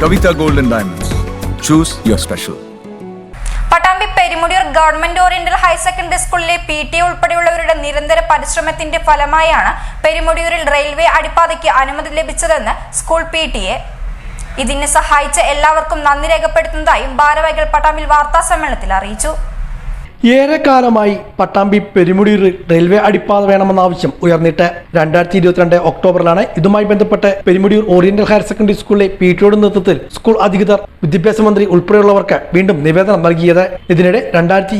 Kavita Golden Diamonds. Choose your special. Pattambi Perumudiyoor government oriental higher secondary സ്കൂളിലെ P T ഉൾപ്പെടെയുള്ളവരുടെ നിരന്തര പരിശ്രമത്തിന്റെ ഫലമായാണ് പെരുമുടിയൂരിൽ railway അടിപ്പാതയ്ക്ക് അനുമതി ലഭിച്ചതെന്ന് സ്കൂൾ പി ടി എ ഇതിന് സഹായിച്ച എല്ലാവർക്കും നന്ദി രേഖപ്പെടുത്തുന്നതായും ഭാരവാഹികൾ പട്ടാമ്പിൽ വാർത്താ സമ്മേളനത്തിൽ അറിയിച്ചു ഏറെക്കാലമായി പട്ടാമ്പി പെരുമുടി റെയിൽവേ അടിപ്പാത വേണമെന്ന ആവശ്യം ഉയർന്നിട്ട്. രണ്ടായിരത്തി ഇരുപത്തിരണ്ട് ഒക്ടോബറിലാണ് ഇതുമായി ബന്ധപ്പെട്ട് പെരുമുടിയൂർ ഓറിയന്റൽ ഹയർ സെക്കൻഡറി സ്കൂളിലെ പി ടിയുടെ നേതൃത്വത്തിൽ സ്കൂൾ അധികൃതർ വിദ്യാഭ്യാസ മന്ത്രി ഉൾപ്പെടെയുള്ളവർക്ക് വീണ്ടും നിവേദനം നൽകിയത്. ഇതിനിടെ രണ്ടായിരത്തി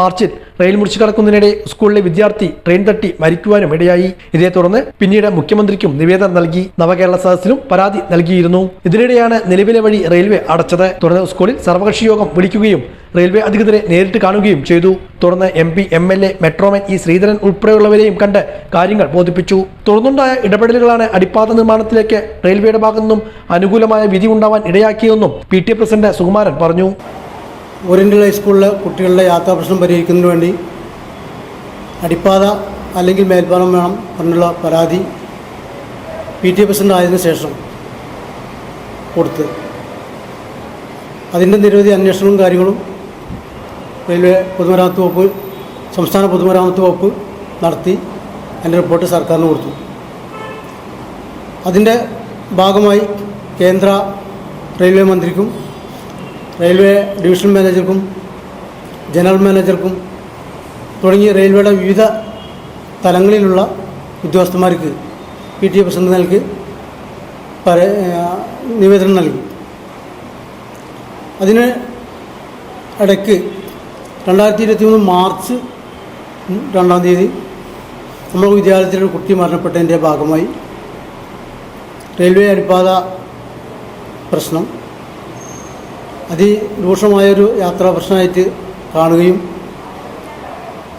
മാർച്ചിൽ റെയിൽ മുറിച്ചു കടക്കുന്നതിനിടെ സ്കൂളിലെ വിദ്യാർത്ഥി ട്രെയിൻ തട്ടി മരിക്കുവാനും ഇടയായി. ഇതേ തുടർന്ന് പിന്നീട് മുഖ്യമന്ത്രിക്കും നിവേദനം നൽകി നവകേരള സദസ്സിലും പരാതി നൽകിയിരുന്നു. ഇതിനിടെയാണ് നിലവിലെ വഴി റെയിൽവേ അടച്ചത്. തുടർന്ന് സ്കൂളിൽ സർവകക്ഷി യോഗം വിളിക്കുകയും റെയിൽവേ അധികൃതരെ നേരിട്ട് കാണുകയും ചെയ്തു. തുടർന്ന് M P M L A metro man E Sreedharan ഉൾപ്പെടെയുള്ളവരെയും കണ്ട് കാര്യങ്ങൾ ബോധിപ്പിച്ചു. തുടർന്നുണ്ടായ ഇടപെടലുകളാണ് അടിപ്പാത നിർമ്മാണത്തിലേക്ക് റെയിൽവേയുടെ ഭാഗത്തു നിന്നും അനുകൂലമായ വിധി ഉണ്ടാവാൻ ഇടയാക്കിയതെന്നും P T A president Sukumaran പറഞ്ഞു. ഓറിയന്റൽ ഹൈസ്കൂളിലെ കുട്ടികളുടെ യാത്രാ പ്രശ്നം പരിഹരിക്കുന്നതിന് വേണ്ടി അടിപ്പാത അല്ലെങ്കിൽ മേൽപ്പാലം വേണം എന്നുള്ള പരാതി പി ടി പ്രസിഡന്റ് ആയതിനു ശേഷം കൊടുത്ത്. അതിന്റെ നിരവധി അന്വേഷണവും കാര്യങ്ങളും റെയിൽവേ പൊതുമരാമത്ത് വകുപ്പ് സംസ്ഥാന പൊതുമരാമത്ത് വകുപ്പ് നടത്തി അതിന്റെ റിപ്പോർട്ട് സർക്കാരിന് കൊടുത്തു. അതിന്റെ ഭാഗമായി കേന്ദ്ര റെയിൽവേ മന്ത്രിക്കും റെയിൽവേ ഡിവിഷൻ മാനേജർക്കും ജനറൽ മാനേജർക്കും തുടങ്ങി റെയിൽവേയുടെ വിവിധ തലങ്ങളിലുള്ള ഉദ്യോഗസ്ഥന്മാർക്ക് പി ടി എ പ്രസിഡന്റ് നൽകി നിവേദനം നൽകി. അതിന് ഇടയ്ക്ക് രണ്ടായിരത്തി ഇരുപത്തി മൂന്ന് മാർച്ച് രണ്ടാം തീയതി നമ്മുടെ വിദ്യാലയത്തിലൊരു കുട്ടി മരണപ്പെട്ടതിന്റെ ഭാഗമായി റെയിൽവേ അടിപ്പാത പ്രശ്നം അതിരൂക്ഷമായൊരു യാത്രാ പ്രശ്നമായിട്ട് കാണുകയും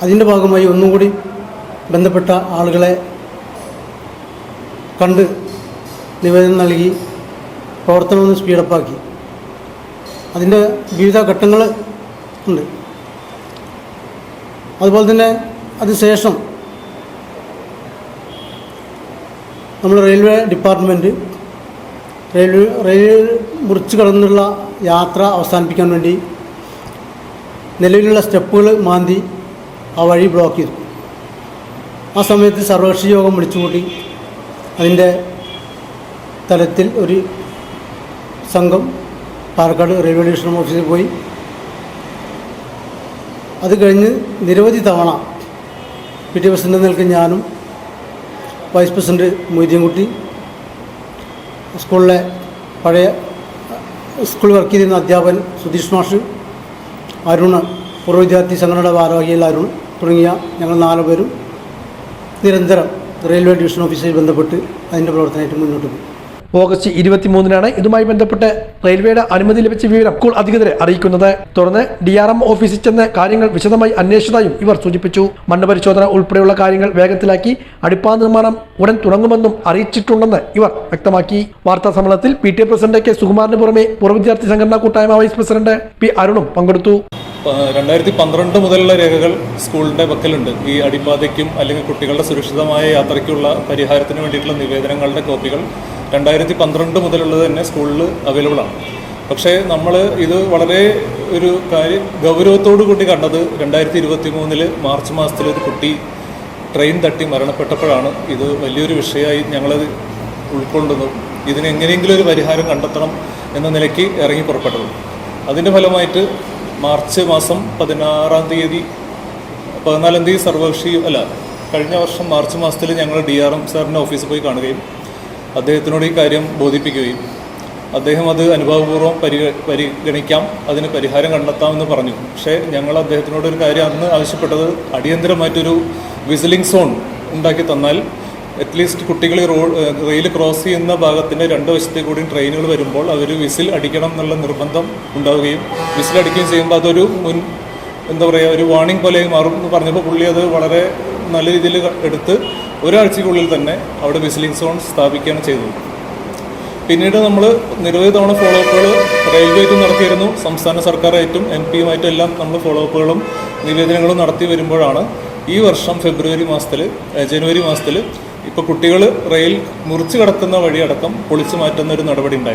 അതിന്റെ ഭാഗമായി ഒന്നും കൂടി ബന്ധപ്പെട്ട ആളുകളെ കണ്ട് നിവേദനം നൽകി പ്രവർത്തനം ഒന്ന് സ്പീഡപ്പാക്കി അതിന്റെ വിവിധ ഘട്ടങ്ങൾ ഉണ്ട്. അതുപോലെ തന്നെ അതിനുശേഷം നമ്മൾ റെയിൽവേ ഡിപ്പാർട്ട്മെന്റ് റെയിൽവേ റെയിൽ മുറിച്ച് കടന്നുള്ള യാത്ര അവസാനിപ്പിക്കാൻ വേണ്ടി നിലവിലുള്ള സ്റ്റെപ്പുകൾ മാന്തി ആ വഴി ബ്ലോക്ക് ചെയ്തു. ആ സമയത്ത് സർവകക്ഷി യോഗം വിളിച്ചുകൂട്ടി. അതിന്റെ തലത്തിൽ ഒരു സംഘം പാലക്കാട് റെയിൽവേ ഡിവിഷൻ ഓഫീസിൽ പോയി. അത് കഴിഞ്ഞ് നിരവധി തവണ പി ടി പ്രസിഡന്റ് നിൽക്കുന്ന ഞാനും വൈസ് പ്രസിഡന്റ് മൊയ്തീൻകുട്ടി സ്കൂളിലെ പഴയ സ്കൂളിൽ വർക്ക് ചെയ്തിരുന്ന അധ്യാപകൻ സുധീഷ് മാഷ് അരുൺ പൂർവ വിദ്യാർത്ഥി സംഘടനയുടെ ഭാരവാഹികൾ അരുൺ തുടങ്ങിയ ഞങ്ങൾ നാല് പേരും നിരന്തരം റെയിൽവേ ഡിവിഷൻ ഓഫീസിൽ ബന്ധപ്പെട്ട് അതിന്റെ പ്രവർത്തനമായിട്ട് മുന്നോട്ട് പോയി ഓഗസ്റ്റ് ഇരുപത്തിമൂന്നിനാണ് ഇതുമായി ബന്ധപ്പെട്ട് റെയിൽവേയുടെ അനുമതി ലഭിച്ച വിവരം സ്കൂൾ അധികൃതരെ അറിയിക്കുന്നത്. തുടർന്ന് ഡി ആർ എം ഓഫീസിൽ ചെന്ന് കാര്യങ്ങൾ വിശദമായി അന്വേഷിച്ചതായും ഇവർ സൂചിപ്പിച്ചു. മണ്ണ് പരിശോധന ഉൾപ്പെടെയുള്ള കാര്യങ്ങൾ വേഗത്തിലാക്കി അടിപ്പാത നിർമ്മാണം ഉടൻ തുടങ്ങുമെന്നും അറിയിച്ചിട്ടുണ്ടെന്ന് ഇവർ വ്യക്തമാക്കി. വാർത്താ സമ്മേളനത്തിൽ P T A president K സുകുമാറിന് പുറമെ പൂർവ വിദ്യാർത്ഥി സംഘടനാ കൂട്ടായ്മ വൈസ് പ്രസിഡന്റ് പി അരുണും പങ്കെടുത്തു. രണ്ടായിരത്തി പന്ത്രണ്ട് മുതലുള്ള രേഖകൾ സ്കൂളിന്റെ പക്കലുണ്ട് ഈ അടിപ്പാതയ്ക്കും അല്ലെങ്കിൽ കുട്ടികളുടെ സുരക്ഷിതമായ യാത്രയ്ക്കുള്ള പരിഹാരത്തിന് വേണ്ടിയിട്ടുള്ള നിവേദനങ്ങളുടെ കോപ്പികൾ രണ്ടായിരത്തി പന്ത്രണ്ട് മുതലുള്ളത് തന്നെ സ്കൂളിൽ അവൈലബിൾ ആണ്. പക്ഷേ നമ്മൾ ഇത് വളരെ ഒരു കാര്യം ഗൗരവത്തോടു കൂടി കണ്ടത് രണ്ടായിരത്തി ഇരുപത്തി മൂന്നിൽ മാർച്ച് മാസത്തിൽ ഒരു കുട്ടി ട്രെയിൻ തട്ടി മരണപ്പെട്ടപ്പോഴാണ്. ഇത് വലിയൊരു വിഷയമായി ഞങ്ങളത് ഉൾക്കൊണ്ടതും ഇതിന് എങ്ങനെയെങ്കിലും ഒരു പരിഹാരം കണ്ടെത്തണം എന്ന നിലയ്ക്ക് ഇറങ്ങി പുറപ്പെട്ടത്. അതിന്റെ ഫലമായിട്ട് മാർച്ച് മാസം പതിനാറാം തീയതി പതിനാലാം തീയതി സർവകക്ഷി അല്ല കഴിഞ്ഞ വർഷം മാർച്ച് മാസത്തിൽ ഞങ്ങൾ ഡി ആർ എം സാറിന്റെ ഓഫീസിൽ പോയി കാണുകയും അദ്ദേഹത്തിനോട് ഈ കാര്യം ബോധിപ്പിക്കുകയും അദ്ദേഹം അത് അനുഭവപൂർവം പരിഗ പരിഗണിക്കാം അതിന് പരിഹാരം കണ്ടെത്താമെന്ന് പറഞ്ഞു. പക്ഷേ ഞങ്ങൾ അദ്ദേഹത്തിനോട് ഒരു കാര്യം അന്ന് ആവശ്യപ്പെട്ടത് അടിയന്തരമായിട്ടൊരു വിസിലിംഗ് സോൺ ഉണ്ടാക്കി തന്നാൽ അറ്റ്ലീസ്റ്റ് കുട്ടികൾ റോഡ് റെയിൽ ക്രോസ് ചെയ്യുന്ന ഭാഗത്തിന്റെ രണ്ട് വശത്തെ കൂടി ട്രെയിനുകൾ വരുമ്പോൾ അവർ വിസിൽ അടിക്കണം എന്നുള്ള നിർബന്ധം ഉണ്ടാവുകയും വിസിൽ അടിക്കുകയും ചെയ്യുമ്പോൾ അതൊരു മുൻ എന്താ പറയുക ഒരു വാർണിംഗ് പോലെ മാറും എന്ന് പറഞ്ഞപ്പോൾ പുള്ളി അത് വളരെ നല്ല രീതിയിൽ എടുത്ത് ഒരാഴ്ചക്കുള്ളിൽ തന്നെ അവിടെ വിസിലിംഗ് സോൺ സ്ഥാപിക്കുകയാണ് ചെയ്തത്. പിന്നീട് നമ്മൾ നിരവധി തവണ ഫോളോ അപ്പുകൾ റെയിൽവേക്കും നടത്തിയിരുന്നു. സംസ്ഥാന സർക്കാരായിട്ടും എം പിയുമായിട്ടും എല്ലാം നമ്മൾ ഫോളോ അപ്പുകളും നിവേദനങ്ങളും നടത്തി വരുമ്പോഴാണ് ഈ വർഷം ഫെബ്രുവരി മാസത്തിൽ ജനുവരി മാസത്തിൽ ഇപ്പോൾ കുട്ടികൾ റെയിൽ മുറിച്ച് കടക്കുന്ന വഴിയടക്കം പൊളിച്ചു മാറ്റുന്ന ഒരു നടപടി ഉണ്ടായി.